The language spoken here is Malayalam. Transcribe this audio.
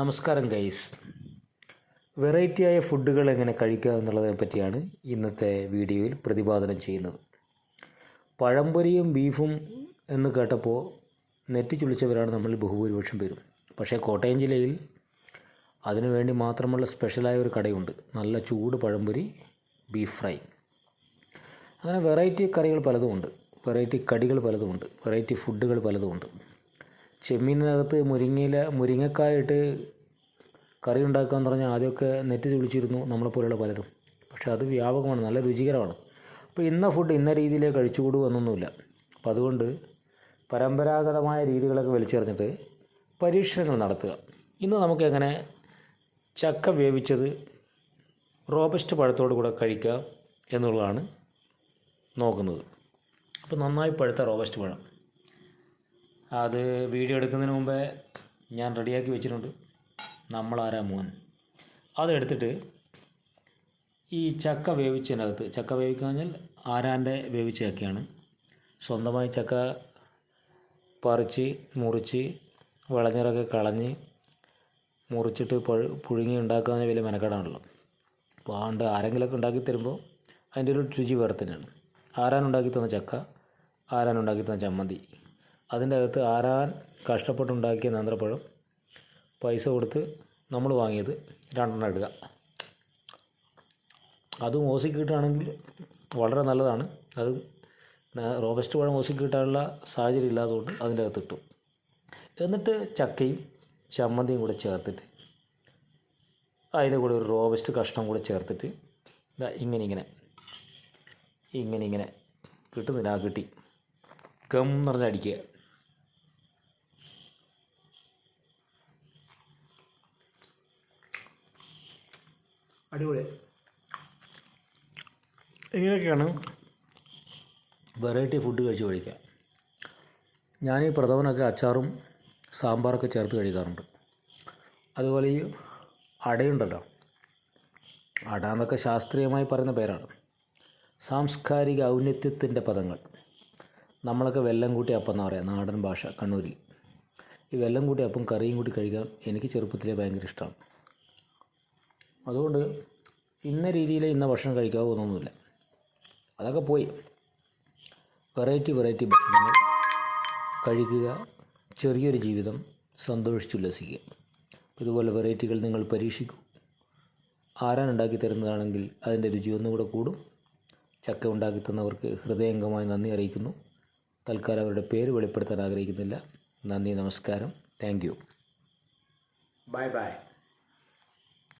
നമസ്കാരം ഗൈസ് വെറൈറ്റിയായ ഫുഡുകൾ എങ്ങനെ കഴിക്കുക എന്നുള്ളതിനെ പറ്റിയാണ് ഇന്നത്തെ വീഡിയോയിൽ പ്രതിപാദനം ചെയ്യുന്നത്. പഴംപൊരിയും ബീഫും എന്ന് കേട്ടപ്പോൾ നെറ്റി ചുളിച്ചവരാണ് നമ്മൾ ബഹുഭൂരിപക്ഷം പേരും. പക്ഷേ കോട്ടയം ജില്ലയിൽ അതിനുവേണ്ടി മാത്രമുള്ള സ്പെഷ്യലായ ഒരു കടയുണ്ട്. നല്ല ചൂട് പഴംപൊരി ബീഫ് ഫ്രൈ അങ്ങനെ വെറൈറ്റി കറികൾ പലതുമുണ്ട്. വെറൈറ്റി കടികൾ പലതുമുണ്ട്. വെറൈറ്റി ഫുഡുകൾ പലതുമുണ്ട്. ചെമ്മീനകത്ത് മുരിങ്ങയില മുരിങ്ങക്കായിട്ട് കറി ഉണ്ടാക്കുക എന്ന് പറഞ്ഞാൽ ആദ്യമൊക്കെ നെറ്റ് ചുളിച്ചിരുന്നു നമ്മളെപ്പോലെയുള്ള പലരും. പക്ഷേ അത് വ്യാപകമാണ് നല്ല രുചികരമാണ്. അപ്പോൾ ഇന്ന ഫുഡ് ഇന്ന രീതിയിലേ കഴിച്ചുകൂടൂ എന്നൊന്നുമില്ല. അപ്പം അതുകൊണ്ട് പരമ്പരാഗതമായ രീതികളൊക്കെ വലിച്ചെറിഞ്ഞിട്ട് പരീക്ഷണങ്ങൾ നടത്തുക. ഇന്ന് നമുക്ക് എങ്ങനെ ചക്ക വേവിച്ചത് റോബസ്റ്റ് പഴത്തോട് കൂടെ കഴിക്കുക എന്നുള്ളതാണ് നോക്കുന്നത്. അപ്പോൾ നന്നായി പഴുത്ത റോബസ്റ്റ് പഴം. അത് വീഡിയോ എടുക്കുന്നതിന് മുമ്പേ ഞാൻ റെഡിയാക്കി വെച്ചിട്ടുണ്ട്. നമ്മളാരാ മോൻ? അതെടുത്തിട്ട് ഈ ചക്ക വേവിച്ചതിനകത്ത് ചക്ക വേവിക്കുക പറഞ്ഞാൽ ആരാന്റെ വേവിച്ച ചക്കയാണ് സ്വന്തമായി ചക്ക പറിച്ച് മുറിച്ച് വിളഞ്ഞിറൊക്കെ കളഞ്ഞ് മുറിച്ചിട്ട് പഴു പുഴുങ്ങി ഉണ്ടാക്കുക വലിയ മെനക്കേടാണല്ലോ. അപ്പോൾ ആണ്ട് ആരെങ്കിലുമൊക്കെ ഉണ്ടാക്കി തരുമ്പോൾ അതിന്റെ ഒരു രുചി വേറെ തന്നെയാണ്. ആരാനുണ്ടാക്കി തന്ന ചക്ക? ആരാനുണ്ടാക്കി തന്ന ചമ്മന്തി? അതിന്റെ അകത്ത് ആരാൻ കഷ്ടപ്പെട്ടുണ്ടാക്കിയ നന്ത്രപ്പഴം പൈസ കൊടുത്ത് നമ്മൾ വാങ്ങിയത് രണ്ടെണ്ണം ഇടുക. അത് മോസിക്ക് കിട്ടുകയാണെങ്കിൽ വളരെ നല്ലതാണ്. അത് റോബസ്റ്റ് പഴം മോസിക്ക് കിട്ടാനുള്ള സാഹചര്യം ഇല്ലാത്തതുകൊണ്ട് അതിന്റെ അകത്ത് ഇട്ടു. എന്നിട്ട് ചക്കയും ചമ്മന്തിയും കൂടെ ചേർത്തിട്ട് അതിന്റെ കൂടെ ഒരു റോബസ്റ്റ് കഷ്ണം കൂടെ ചേർത്തിട്ട് ഇങ്ങനെ ഇങ്ങനെ ഇങ്ങനെ ഇങ്ങനെ കിട്ടുന്നില്ല ആ കിട്ടി. ഗം എന്ന് അടിപൊളി. ഇങ്ങനെയൊക്കെയാണ് വെറൈറ്റി ഫുഡ് കഴിച്ച് കഴിക്കുക ഞാൻ ഈ പ്രഥമനൊക്കെ അച്ചാറും സാമ്പാറൊക്കെ ചേർത്ത് കഴിക്കാറുണ്ട്. അതുപോലെ ഈ അടയുണ്ടല്ലോ. അട എന്നൊക്കെ ശാസ്ത്രീയമായി പറയുന്ന പേരാണ്. സാംസ്കാരിക ഔന്നത്യത്തിന്റെ പദങ്ങൾ. നമ്മളൊക്കെ വെല്ലം കൂട്ടി അപ്പം എന്നാണ് പറയുക നാടൻ ഭാഷ കണ്ണൂരിൽ. ഈ വെല്ലം കൂട്ടി അപ്പം കറിയും കൂട്ടി കഴിക്കാൻ എനിക്ക് ചെറുപ്പത്തിലേ ഭയങ്കര ഇഷ്ടമാണ്. അതുകൊണ്ട് ഇന്ന രീതിയിൽ ഇന്ന ഭക്ഷണം കഴിക്കാവുന്നൊന്നുമില്ല അതൊക്കെ പോയി. വെറൈറ്റി വെറൈറ്റി ഭക്ഷണങ്ങൾ കഴിക്കുക ചെറിയൊരു ജീവിതം സന്തോഷിച്ചുല്ലസിക്കുക ഇതുപോലെ വെറൈറ്റികൾ നിങ്ങൾ പരീക്ഷിക്കൂ. ആരാൻ ഉണ്ടാക്കി തരുന്നതാണെങ്കിൽ അതിന്റെ രുചി ഒന്നുകൂടെ കൂടും. ചക്ക ഉണ്ടാക്കി തന്നവർക്ക് ഹൃദയംഗമായി നന്ദി അറിയിക്കുന്നു. തൽക്കാലം അവരുടെ പേര് വെളിപ്പെടുത്താൻ ആഗ്രഹിക്കുന്നില്ല. നന്ദി നമസ്കാരം. Thank you bye bye